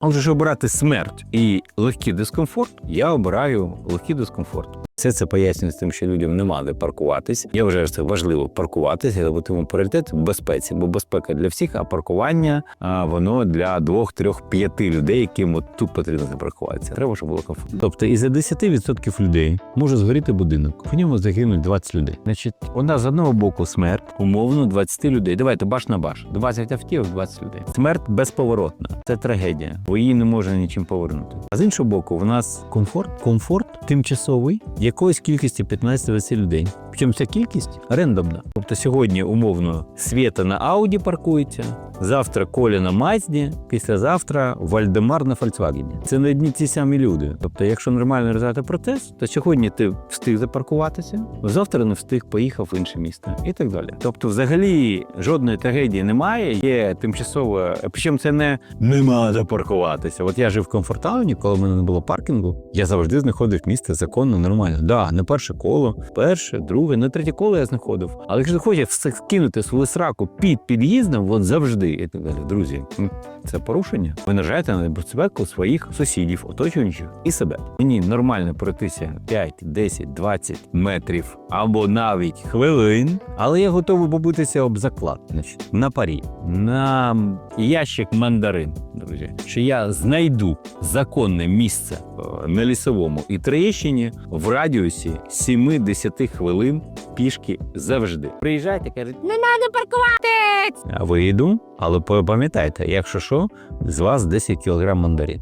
Але ж обирати смерть і легкий дискомфорт, я обираю легкий дискомфорт. Все це пояснює з тим, що людям нема де паркуватись. Я вважаю, що це важливо паркуватися, але тому пріоритет в безпеці, бо безпека для всіх, а паркування а, воно для двох, трьох, п'яти людей, яким от тут потрібно запаркуватися. Треба, щоб було комфортно. Тобто, із 10% людей може згоріти будинок. В ньому загинуть 20 людей. Значить, у нас з одного боку смерть, умовно 20 людей. Давайте баш на баш. 20 автівок, 20 людей. Смерть безповоротна. Це трагедія, бо її не можна нічим повернути. А з іншого боку, в нас комфорт, комфорт тимчасовий якоїсь кількості 15-20 людей. Причому ця кількість рендомна. Тобто сьогодні умовно свята на Ауді паркується, завтра Коля на Мазді, післязавтра Вальдемар на Фольксвагені. Це не одні ті самі люди. Тобто, якщо нормально розвивати процес, то сьогодні ти встиг запаркуватися, завтра не встиг, поїхав в інше місто і так далі. Тобто, взагалі жодної трагедії немає. Є тимчасово, причому це не нема де паркуватися. От я жив в комфортауні, коли в мене не було паркінгу, я завжди знаходив місце законно, нормально. Да, не перше коло, перше, друге, не третє коло я знаходив. Але якщо хочеш скинути свою сраку під під'їздом, от завжди і так далі. Друзі, це порушення. Ви наражаєте на небезпеку своїх сусідів, оточуючих і себе. Мені нормально пройтися 5, 10, 20 метрів або навіть хвилин, але я готовий побитися об заклад. Значить, на парі, на ящик мандарин, друзі, що я знайду законне місце е, на лісовому і Троєщині в радіусі 7-10 хвилин пішки завжди. Приїжджайте, кажуть, не треба паркуватись! А вийду, але пам'ятайте, якщо що, з вас 10 кг мандарин.